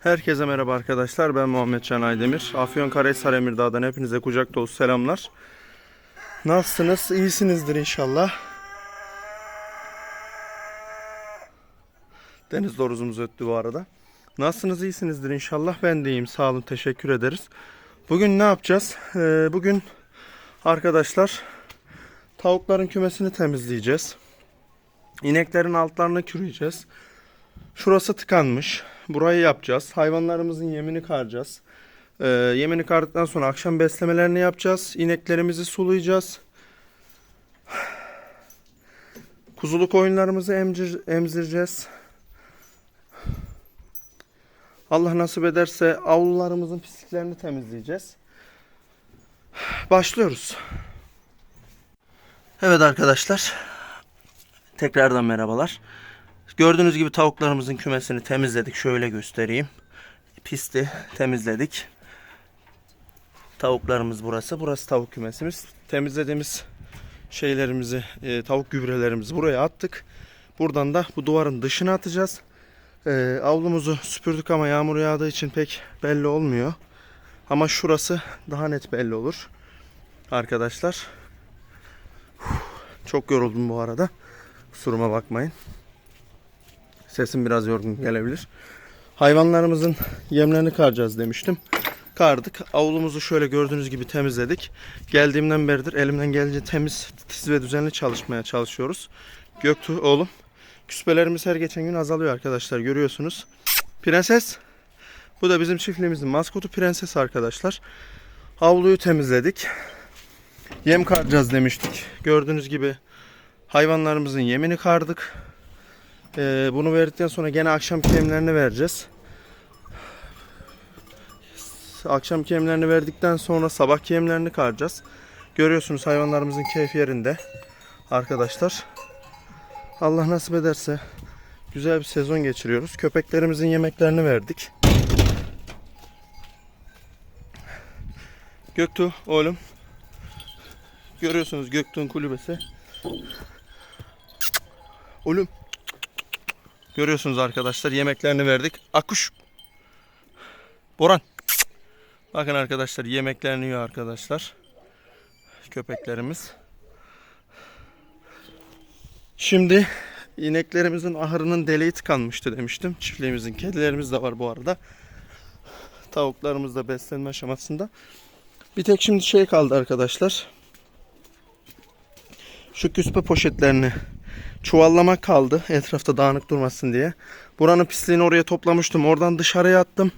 Herkese merhaba arkadaşlar. Ben Muhammed Can Aydemir. Afyonkarahisar Emirdağ'dan hepinize kucak dolusu selamlar. Nasılsınız? İyisinizdir inşallah. Deniz doruzumuz öttü bu arada. Nasılsınız? İyisinizdir inşallah. Ben de iyiyim. Sağ olun. Teşekkür ederiz. Bugün ne yapacağız? Ee, bugün arkadaşlar tavukların kümesini temizleyeceğiz. İneklerin altlarını kürüyeceğiz. Şurası tıkanmış. Burayı yapacağız. Hayvanlarımızın yemini karacağız. Ee, yemini kardıktan sonra akşam beslemelerini yapacağız. İneklerimizi sulayacağız. Kuzulu koyunlarımızı emcir, emzireceğiz. Allah nasip ederse avlularımızın pisliklerini temizleyeceğiz. Başlıyoruz. Evet arkadaşlar. Tekrardan merhabalar. Gördüğünüz gibi tavuklarımızın kümesini temizledik. Şöyle göstereyim. Pisti temizledik. Tavuklarımız burası. Burası tavuk kümesimiz. Temizlediğimiz şeylerimizi, e, tavuk gübrelerimizi buraya attık. Buradan da bu duvarın dışına atacağız. E, avlumuzu süpürdük ama yağmur yağdığı için pek belli olmuyor. Ama şurası daha net belli olur. Arkadaşlar. Çok yoruldum bu arada. Kusuruma bakmayın. Sesim biraz yorgun gelebilir. Hayvanlarımızın yemlerini karacağız demiştim. Kardık. Avlumuzu şöyle gördüğünüz gibi temizledik. Geldiğimden beridir elimden gelince temiz, titiz ve düzenli çalışmaya çalışıyoruz. Göktuğ oğlum. Küspelerimiz her geçen gün azalıyor arkadaşlar görüyorsunuz. Prenses. Bu da bizim çiftliğimizin maskotu prenses arkadaşlar. Avluyu temizledik. Yem karacağız demiştik. Gördüğünüz gibi hayvanlarımızın yemini kardık. Ee, bunu verdikten sonra gene akşam yemlerini vereceğiz. Akşam yemlerini verdikten sonra sabah yemlerini karacağız. Görüyorsunuz hayvanlarımızın keyfi yerinde. Arkadaşlar. Allah nasip ederse güzel bir sezon geçiriyoruz. Köpeklerimizin yemeklerini verdik. Göktuğ oğlum. Görüyorsunuz Göktuğ'un kulübesi. Oğlum. Görüyorsunuz arkadaşlar yemeklerini verdik. Akuş. Boran. Bakın arkadaşlar yemeklerini yiyor arkadaşlar. Köpeklerimiz. Şimdi ineklerimizin ahırının deliği tıkanmıştı demiştim. Çiftliğimizin kedilerimiz de var bu arada. Tavuklarımız da beslenme aşamasında. Bir tek şimdi şey kaldı arkadaşlar. Şu küspe poşetlerini çuvallamak kaldı etrafta dağınık durmasın diye. Buranın pisliğini oraya toplamıştım. Oradan dışarıya attım.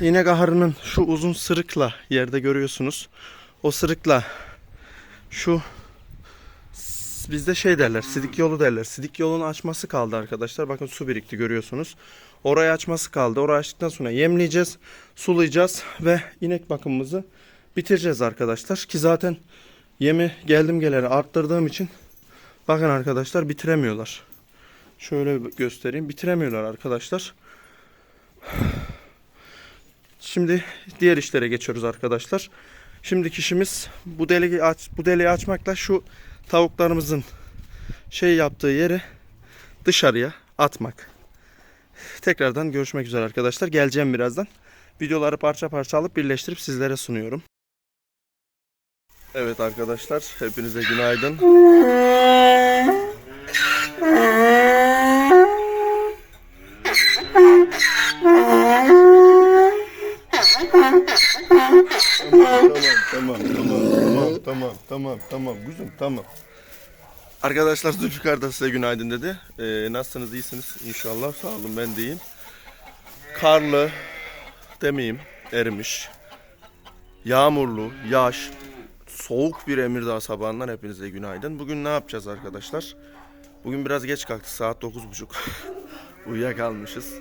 İnek ahırının şu uzun sırıkla yerde görüyorsunuz. O sırıkla şu bizde şey derler sidik yolu derler. Sidik yolunu açması kaldı arkadaşlar. Bakın su birikti görüyorsunuz. Orayı açması kaldı. Orayı açtıktan sonra yemleyeceğiz, sulayacağız ve inek bakımımızı bitireceğiz arkadaşlar. Ki zaten yemi geldim geleli arttırdığım için Bakın arkadaşlar bitiremiyorlar. Şöyle göstereyim. Bitiremiyorlar arkadaşlar. Şimdi diğer işlere geçiyoruz arkadaşlar. Şimdiki işimiz bu deliği aç bu deliği açmakla şu tavuklarımızın şey yaptığı yeri dışarıya atmak. Tekrardan görüşmek üzere arkadaşlar. Geleceğim birazdan. Videoları parça parça alıp birleştirip sizlere sunuyorum. Evet arkadaşlar, hepinize günaydın. Tamam, tamam, tamam, tamam, tamam, tamam, kuzum, tamam. Arkadaşlar Zülfikar da size günaydın dedi. Ee, nasılsınız, iyisiniz inşallah. Sağ olun, ben de iyiyim. Karlı demeyeyim, erimiş. Yağmurlu, yaş, soğuk bir Emirdağ sabahından hepinize günaydın. Bugün ne yapacağız arkadaşlar? Bugün biraz geç kalktık, saat 9.30. Uyuyakalmışız.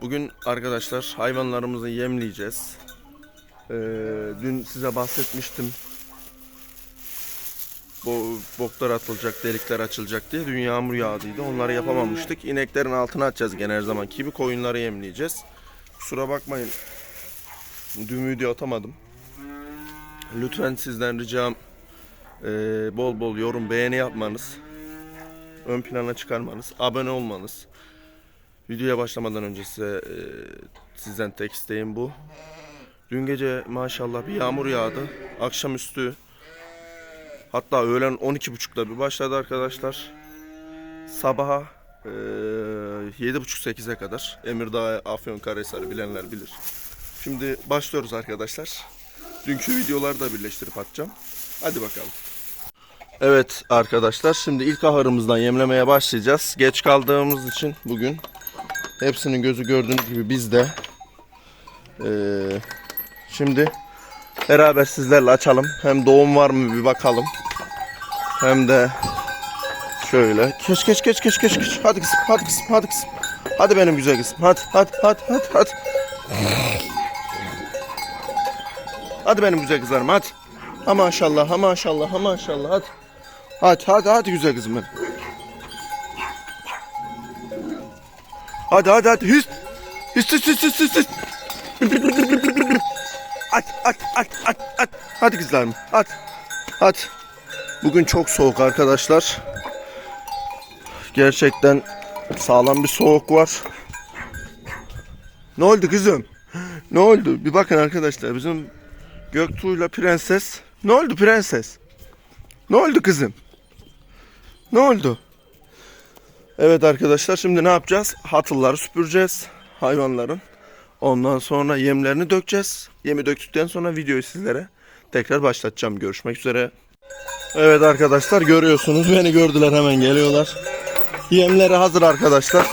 Bugün arkadaşlar hayvanlarımızı yemleyeceğiz. Ee, dün size bahsetmiştim. Bu boklar atılacak, delikler açılacak diye. Dün yağmur yağdıydı. Onları yapamamıştık. İneklerin altına atacağız gene her zamanki gibi. Koyunları yemleyeceğiz. Kusura bakmayın. Dün video atamadım. Lütfen sizden ricam ee, bol bol yorum, beğeni yapmanız. Ön plana çıkarmanız, abone olmanız. Videoya başlamadan önce size e, sizden tek isteğim bu. Dün gece maşallah bir yağmur yağdı. Akşamüstü hatta öğlen 12.30'da bir başladı arkadaşlar. Sabaha e, 7.30-8'e kadar Emirdağ, Afyonkarahisar bilenler bilir. Şimdi başlıyoruz arkadaşlar. Dünkü videoları da birleştirip atacağım. Hadi bakalım. Evet arkadaşlar şimdi ilk ahırımızdan yemlemeye başlayacağız. Geç kaldığımız için bugün hepsinin gözü gördüğünüz gibi bizde. Ee, şimdi beraber sizlerle açalım. Hem doğum var mı bir bakalım. Hem de şöyle. Geç geç geç geç geç geç. Hadi kızım hadi kızım hadi kızım. Hadi benim güzel kızım. Hadi hadi hadi hadi hadi. Hadi benim güzel kızlarım hadi. Ha maşallah ha maşallah ha maşallah hadi. Hadi hadi hadi güzel kızım benim. Hadi hadi hadi hüst. Hüst hüst hüst hüst hüst. At at at at at. Hadi kızlarım hadi. Hadi. Bugün çok soğuk arkadaşlar. Gerçekten sağlam bir soğuk var. Ne oldu kızım? Ne oldu? Bir bakın arkadaşlar bizim Göktuğ'yla prenses. Ne oldu prenses? Ne oldu kızım? Ne oldu? Evet arkadaşlar şimdi ne yapacağız? Hatılları süpüreceğiz hayvanların. Ondan sonra yemlerini dökeceğiz. Yemi döktükten sonra videoyu sizlere tekrar başlatacağım. Görüşmek üzere. Evet arkadaşlar görüyorsunuz beni gördüler hemen geliyorlar. Yemleri hazır arkadaşlar.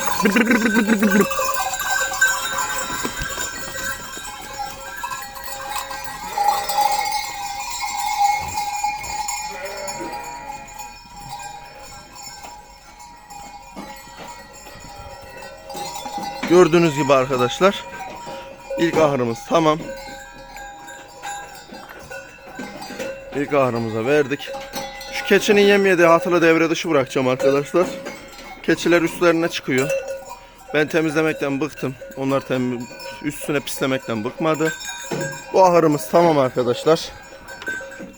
Gördüğünüz gibi arkadaşlar ilk ahırımız tamam. İlk ahırımıza verdik. Şu keçinin yem yediği hatılı devre dışı bırakacağım arkadaşlar. Keçiler üstlerine çıkıyor. Ben temizlemekten bıktım. Onlar tem üstüne pislemekten bıkmadı. Bu ahırımız tamam arkadaşlar.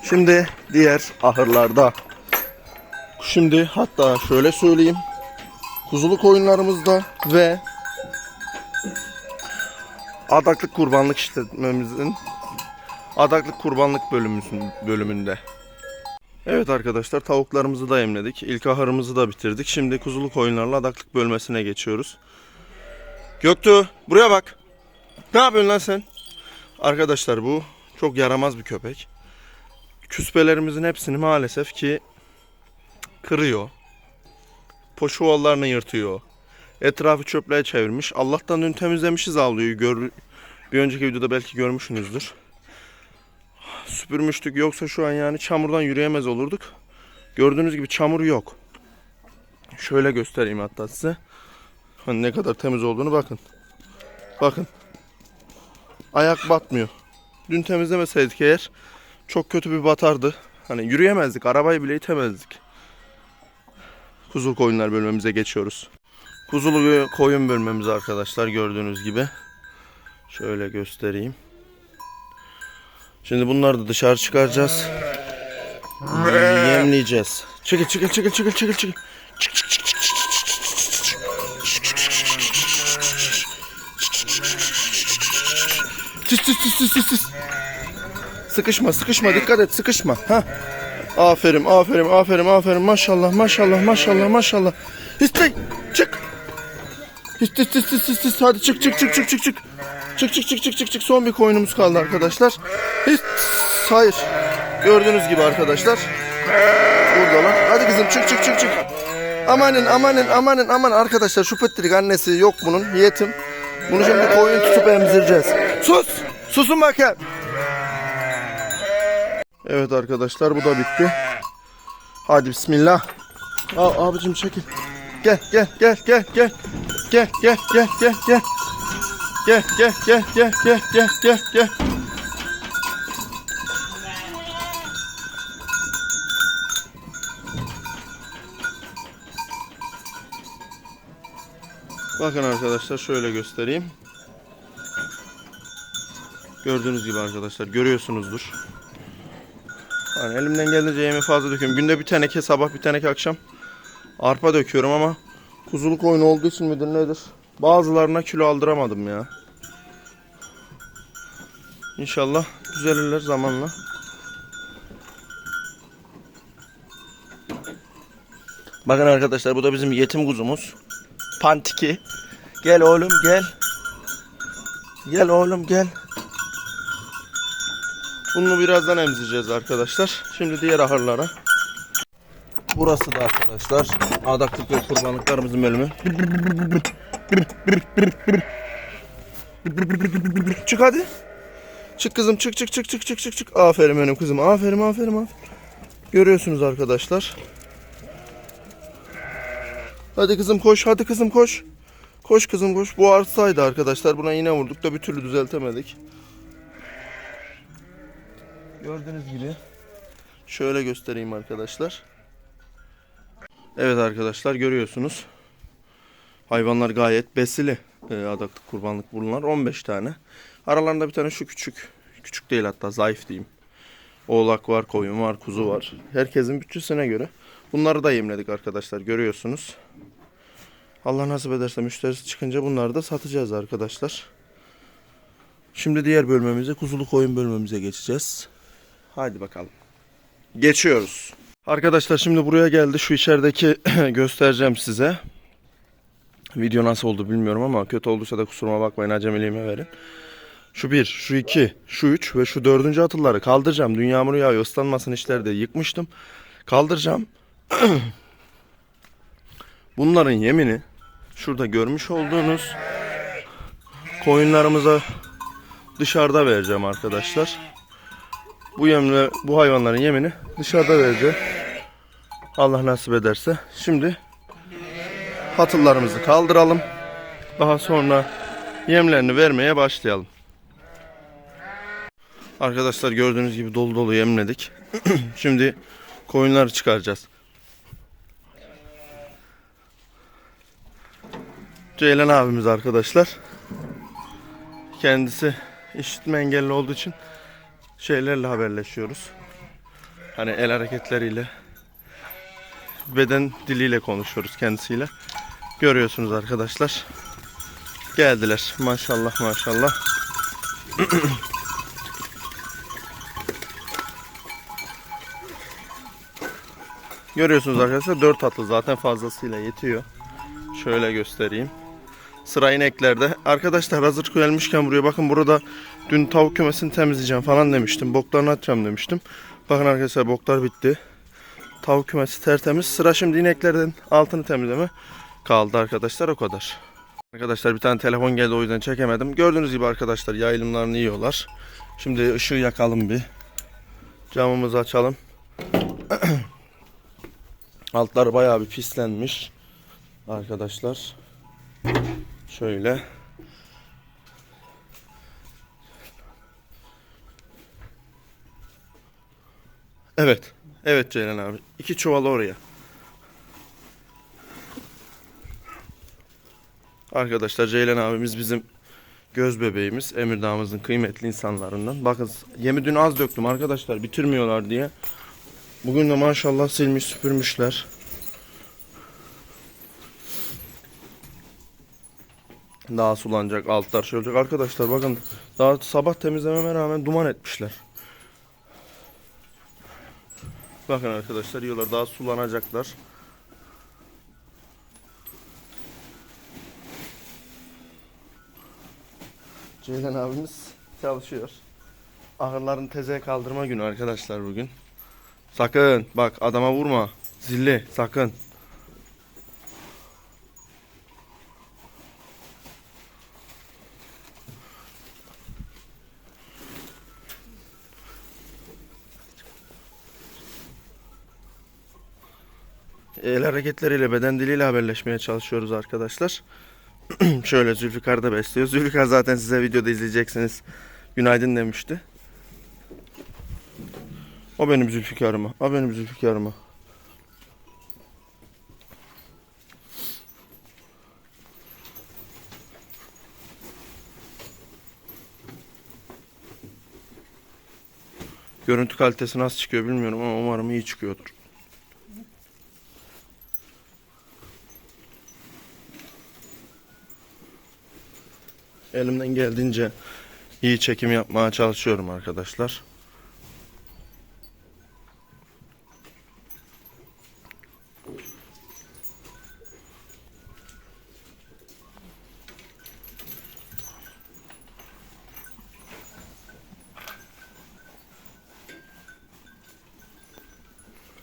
Şimdi diğer ahırlarda. Şimdi hatta şöyle söyleyeyim. Kuzuluk oyunlarımızda ve adaklık kurbanlık işletmemizin adaklık kurbanlık bölümümüzün bölümünde. Evet arkadaşlar tavuklarımızı da emledik. İlk ahırımızı da bitirdik. Şimdi kuzuluk oyunlarla adaklık bölmesine geçiyoruz. Göktuğ buraya bak. Ne yapıyorsun lan sen? Arkadaşlar bu çok yaramaz bir köpek. Küspelerimizin hepsini maalesef ki kırıyor. Poşuvallarını yırtıyor. Etrafı çöplüğe çevirmiş. Allah'tan dün temizlemişiz avluyu. Gör, bir önceki videoda belki görmüşsünüzdür. Süpürmüştük. Yoksa şu an yani çamurdan yürüyemez olurduk. Gördüğünüz gibi çamur yok. Şöyle göstereyim hatta size. Hani ne kadar temiz olduğunu bakın. Bakın. Ayak batmıyor. Dün temizlemeseydik eğer çok kötü bir batardı. Hani yürüyemezdik. Arabayı bile itemezdik. Kuzul koyunlar bölmemize geçiyoruz. Kuzulu koyun bölmemiz arkadaşlar gördüğünüz gibi. Şöyle göstereyim. Şimdi bunları da dışarı çıkaracağız. Yemleyeceğiz. Çekil çekil çekil çekil çekil çekil. Çık çık çık çık çık Tıs tıs tıs tıs tıs. Sıkışma sıkışma dikkat et sıkışma. Ha. Aferin aferin aferin aferin maşallah maşallah maşallah maşallah. Hüsnü çık. Hüsnü hüsnü hüsnü hüsnü hadi çık çık çık çık çık çık. Çık çık çık çık çık çık son bir koyunumuz kaldı arkadaşlar. Hiç hayır. Gördüğünüz gibi arkadaşlar. Buradalar. Hadi kızım çık çık çık çık. Amanın amanın amanın aman arkadaşlar şu pıttırık annesi yok bunun yetim. Bunu şimdi koyun tutup emzireceğiz. Sus! Susun bakayım. Evet arkadaşlar bu da bitti. Hadi bismillah. Al abicim çekil. Gel gel gel gel gel. Gel gel gel gel gel. Gel gel gel gel gel gel gel gel. Bakın arkadaşlar şöyle göstereyim. Gördüğünüz gibi arkadaşlar görüyorsunuzdur. Hani elimden geldiğince yemi fazla döküyorum. Günde bir teneke sabah bir teneke akşam arpa döküyorum ama kuzuluk oyunu olduğu için midir nedir Bazılarına kilo aldıramadım ya. İnşallah düzelirler zamanla. Bakın arkadaşlar bu da bizim yetim kuzumuz. Pantiki. Gel oğlum gel. Gel oğlum gel. Bunu birazdan emzireceğiz arkadaşlar. Şimdi diğer ahırlara. Burası da arkadaşlar adaklık ve kurbanlıklarımızın bölümü. Çık hadi. Çık kızım çık çık çık çık çık çık çık. Aferin benim kızım. Aferin aferin aferin. Görüyorsunuz arkadaşlar. Hadi kızım koş hadi kızım koş. Koş kızım koş. Bu artsaydı arkadaşlar. Buna iğne vurduk da bir türlü düzeltemedik. Gördüğünüz gibi. Şöyle göstereyim arkadaşlar. Evet arkadaşlar görüyorsunuz. Hayvanlar gayet besili. E, adaklık kurbanlık bunlar 15 tane. Aralarında bir tane şu küçük. Küçük değil hatta zayıf diyeyim. Oğlak var, koyun var, kuzu var. Herkesin bütçesine göre. Bunları da yemledik arkadaşlar görüyorsunuz. Allah nasip ederse müşterisi çıkınca bunları da satacağız arkadaşlar. Şimdi diğer bölmemize kuzulu koyun bölmemize geçeceğiz. Haydi bakalım. Geçiyoruz. Arkadaşlar şimdi buraya geldi. Şu içerideki göstereceğim size. Video nasıl oldu bilmiyorum ama kötü olduysa da kusuruma bakmayın acemiliğime verin. Şu bir, şu iki, şu üç ve şu dördüncü atılları kaldıracağım. Dün yağmur yağıyor ıslanmasın işler diye yıkmıştım. Kaldıracağım. Bunların yemini şurada görmüş olduğunuz koyunlarımıza dışarıda vereceğim arkadaşlar. Bu yemle bu hayvanların yemini dışarıda vereceğim. Allah nasip ederse. Şimdi hatıllarımızı kaldıralım. Daha sonra yemlerini vermeye başlayalım. Arkadaşlar gördüğünüz gibi dolu dolu yemledik. Şimdi koyunları çıkaracağız. Ceylan abimiz arkadaşlar. Kendisi işitme engelli olduğu için şeylerle haberleşiyoruz. Hani el hareketleriyle beden diliyle konuşuyoruz kendisiyle. Görüyorsunuz arkadaşlar. Geldiler. Maşallah maşallah. Görüyorsunuz arkadaşlar 4 atlı zaten fazlasıyla yetiyor. Şöyle göstereyim. Sıra ineklerde. Arkadaşlar hazır gelmişken buraya bakın burada dün tavuk kümesini temizleyeceğim falan demiştim. Boklarını atacağım demiştim. Bakın arkadaşlar boklar bitti. Tavuk kümesi tertemiz. Sıra şimdi ineklerden altını temizleme kaldı arkadaşlar o kadar. Arkadaşlar bir tane telefon geldi o yüzden çekemedim. Gördüğünüz gibi arkadaşlar yayılımlarını yiyorlar. Şimdi ışığı yakalım bir. Camımızı açalım. Altlar bayağı bir pislenmiş. Arkadaşlar. Şöyle. Evet. Evet Ceylan abi. İki çuval oraya. Arkadaşlar Ceylan abimiz bizim göz bebeğimiz. Emirdağ'ımızın kıymetli insanlarından. Bakın yemi dün az döktüm arkadaşlar bitirmiyorlar diye. Bugün de maşallah silmiş süpürmüşler. Daha sulanacak altlar şey olacak. Arkadaşlar bakın daha sabah temizlememe rağmen duman etmişler. Bakın arkadaşlar yiyorlar daha sulanacaklar. Ceylan abimiz çalışıyor. Ahırların tezeye kaldırma günü arkadaşlar bugün. Sakın bak adama vurma. Zilli sakın. El hareketleriyle, beden diliyle haberleşmeye çalışıyoruz arkadaşlar. Şöyle Zülfikar da besliyor. Zülfikar zaten size videoda izleyeceksiniz. Günaydın demişti. O benim Zülfikar'ıma. O benim Zülfikar'ıma. Görüntü kalitesi nasıl çıkıyor bilmiyorum ama umarım iyi çıkıyordur. Elimden geldiğince iyi çekim yapmaya çalışıyorum arkadaşlar.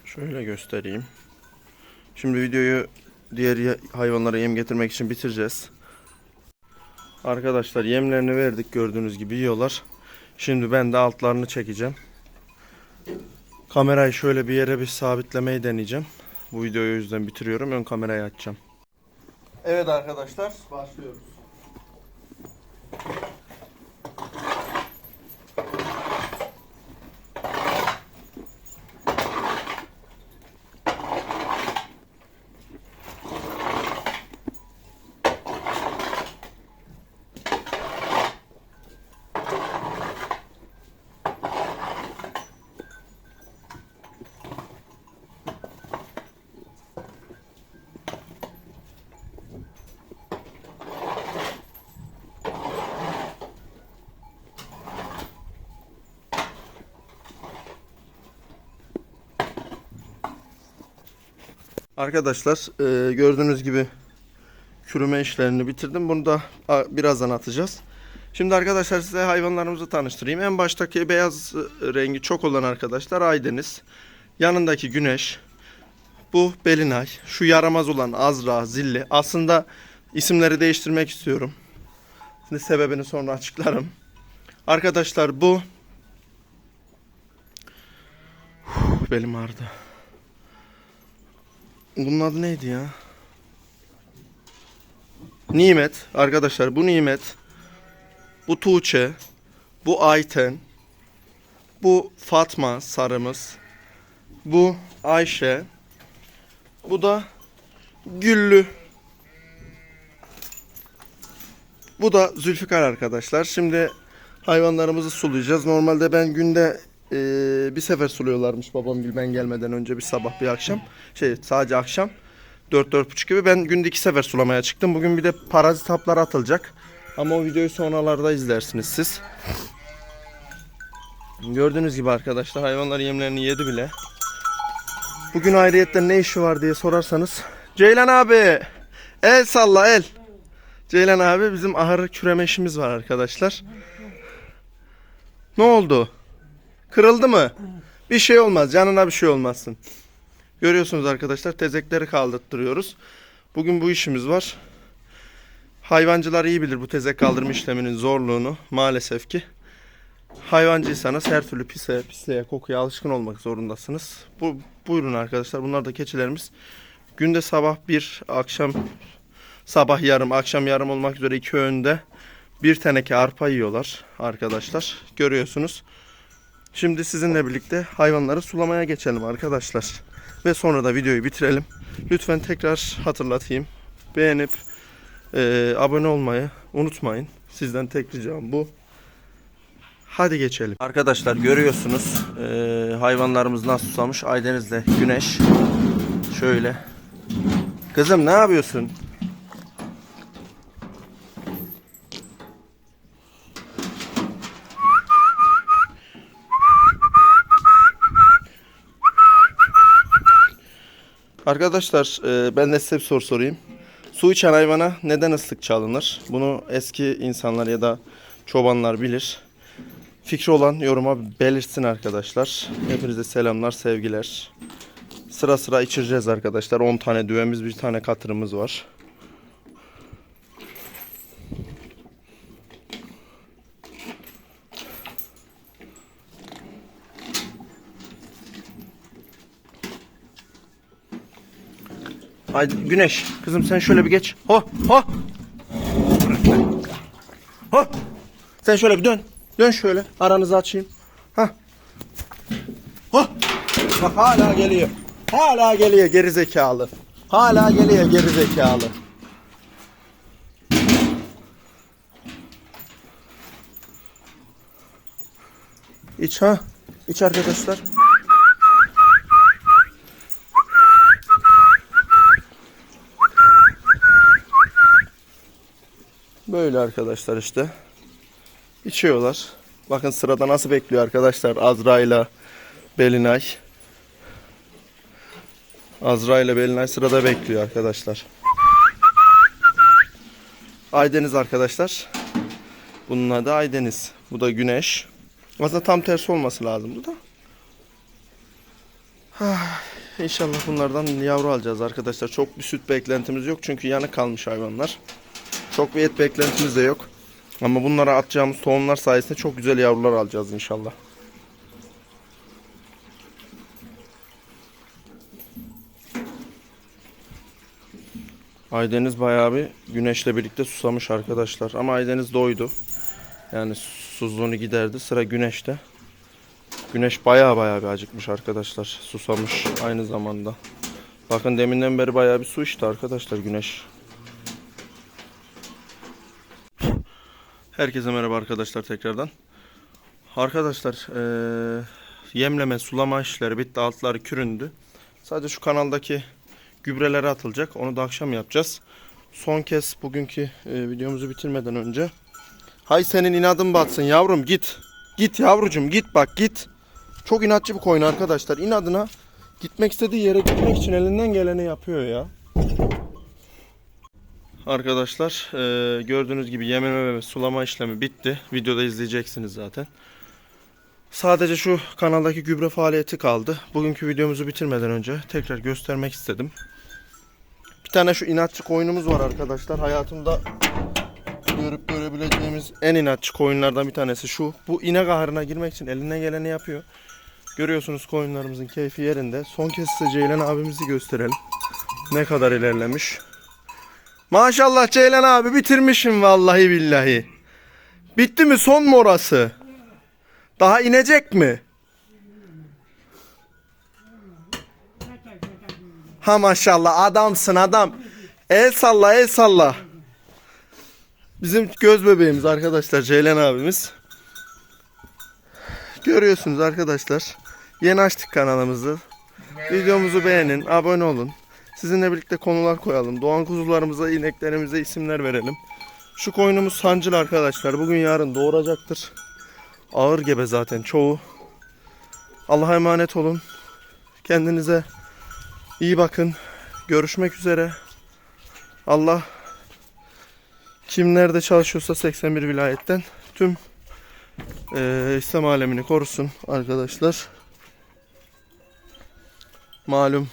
Şöyle göstereyim. Şimdi videoyu diğer hayvanlara yem getirmek için bitireceğiz. Arkadaşlar yemlerini verdik gördüğünüz gibi yiyorlar. Şimdi ben de altlarını çekeceğim. Kamerayı şöyle bir yere bir sabitlemeyi deneyeceğim. Bu videoyu yüzden bitiriyorum. Ön kamerayı açacağım. Evet arkadaşlar başlıyoruz. Arkadaşlar e, gördüğünüz gibi çürüme işlerini bitirdim. Bunu da birazdan atacağız. Şimdi arkadaşlar size hayvanlarımızı tanıştırayım. En baştaki beyaz rengi çok olan arkadaşlar Aydeniz. Yanındaki Güneş. Bu Belinay. Şu yaramaz olan Azra, Zilli. Aslında isimleri değiştirmek istiyorum. Şimdi sebebini sonra açıklarım. Arkadaşlar bu Uf, belim ağrıdı. Bunun adı neydi ya? Nimet. Arkadaşlar bu Nimet. Bu Tuğçe. Bu Ayten. Bu Fatma sarımız. Bu Ayşe. Bu da Güllü. Bu da Zülfikar arkadaşlar. Şimdi hayvanlarımızı sulayacağız. Normalde ben günde eee, bir sefer suluyorlarmış babam ben gelmeden önce bir sabah bir akşam. Şey sadece akşam. 4-4.30 gibi ben günde iki sefer sulamaya çıktım. Bugün bir de parazit haplar atılacak. Ama o videoyu sonralarda izlersiniz siz. Gördüğünüz gibi arkadaşlar hayvanlar yemlerini yedi bile. Bugün ayrıyetten ne işi var diye sorarsanız. Ceylan abi el salla el. Ceylan abi bizim ahır küreme işimiz var arkadaşlar. Ne oldu? Kırıldı mı? Bir şey olmaz. Canına bir şey olmazsın. Görüyorsunuz arkadaşlar tezekleri kaldırttırıyoruz. Bugün bu işimiz var. Hayvancılar iyi bilir bu tezek kaldırma işleminin zorluğunu maalesef ki. Hayvancıysanız her türlü pise, pisliğe, kokuya alışkın olmak zorundasınız. Bu, buyurun arkadaşlar bunlar da keçilerimiz. Günde sabah bir, akşam sabah yarım, akşam yarım olmak üzere iki öğünde bir teneke arpa yiyorlar arkadaşlar. Görüyorsunuz. Şimdi sizinle birlikte hayvanları sulamaya geçelim arkadaşlar. Ve sonra da videoyu bitirelim. Lütfen tekrar hatırlatayım. Beğenip e, abone olmayı unutmayın. Sizden tek ricam bu. Hadi geçelim. Arkadaşlar görüyorsunuz e, hayvanlarımız nasıl susamış. Aydeniz'le güneş. Şöyle. Kızım ne yapıyorsun? Arkadaşlar e, ben de size bir soru sorayım. Su içen hayvana neden ıslık çalınır? Bunu eski insanlar ya da çobanlar bilir. Fikri olan yoruma belirtsin arkadaşlar. Hepinize selamlar, sevgiler. Sıra sıra içireceğiz arkadaşlar. 10 tane düvemiz, bir tane katırımız var. Ay Güneş, kızım sen şöyle bir geç. Ho, ho. Ho. Sen şöyle bir dön. Dön şöyle. Aranızı açayım. Ha. Ho. Bak hala geliyor. Hala geliyor geri zekalı. Hala geliyor geri zekalı. İç ha. İç arkadaşlar. Böyle arkadaşlar işte. İçiyorlar. Bakın sırada nasıl bekliyor arkadaşlar Azra ile Belinay. Azra ile Belinay sırada bekliyor arkadaşlar. Aydeniz arkadaşlar. Bunun adı Aydeniz. Bu da Güneş. Aslında tam tersi olması lazımdı da. Ah, İnşallah bunlardan yavru alacağız arkadaşlar. Çok bir süt beklentimiz yok çünkü yanık kalmış hayvanlar. Çok bir et beklentimiz de yok. Ama bunlara atacağımız tohumlar sayesinde çok güzel yavrular alacağız inşallah. Aydeniz bayağı bir güneşle birlikte susamış arkadaşlar. Ama Aydeniz doydu. Yani susuzluğunu giderdi. Sıra güneşte. Güneş bayağı bayağı bir acıkmış arkadaşlar. Susamış aynı zamanda. Bakın deminden beri bayağı bir su içti arkadaşlar güneş. Herkese merhaba arkadaşlar tekrardan. Arkadaşlar eee, yemleme sulama işleri bitti altları küründü. Sadece şu kanaldaki gübreleri atılacak. Onu da akşam yapacağız. Son kez bugünkü e, videomuzu bitirmeden önce. Hay senin inadın batsın yavrum git. Git yavrucum git bak git. Çok inatçı bir koyun arkadaşlar. İnadına gitmek istediği yere gitmek için elinden geleni yapıyor ya. Arkadaşlar e, gördüğünüz gibi yemleme ve sulama işlemi bitti. Videoda izleyeceksiniz zaten. Sadece şu kanaldaki gübre faaliyeti kaldı. Bugünkü videomuzu bitirmeden önce tekrar göstermek istedim. Bir tane şu inatçı koyunumuz var arkadaşlar. Hayatımda görüp görebileceğimiz en inatçı koyunlardan bir tanesi şu. Bu inek ahırına girmek için elinden geleni yapıyor. Görüyorsunuz koyunlarımızın keyfi yerinde. Son kez size Ceylan abimizi gösterelim. Ne kadar ilerlemiş. Maşallah Ceylan abi bitirmişim vallahi billahi. Bitti mi son mu orası? Daha inecek mi? Ha maşallah adamsın adam. El salla el salla. Bizim göz bebeğimiz arkadaşlar Ceylan abimiz. Görüyorsunuz arkadaşlar. Yeni açtık kanalımızı. Videomuzu beğenin, abone olun. Sizinle birlikte konular koyalım. Doğan kuzularımıza, ineklerimize isimler verelim. Şu koyunumuz sancılı arkadaşlar. Bugün yarın doğuracaktır. Ağır gebe zaten çoğu. Allah'a emanet olun. Kendinize iyi bakın. Görüşmek üzere. Allah kim nerede çalışıyorsa 81 vilayetten tüm eee, İslam alemini korusun arkadaşlar. Malum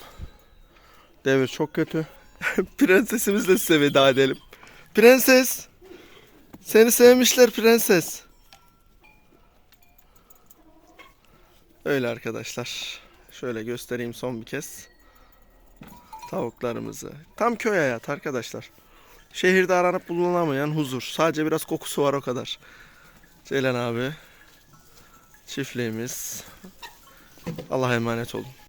devir çok kötü. Prensesimizle size veda edelim. Prenses. Seni sevmişler prenses. Öyle arkadaşlar. Şöyle göstereyim son bir kez. Tavuklarımızı. Tam köy hayatı arkadaşlar. Şehirde aranıp bulunamayan huzur. Sadece biraz kokusu var o kadar. Ceylan abi. Çiftliğimiz. Allah'a emanet olun.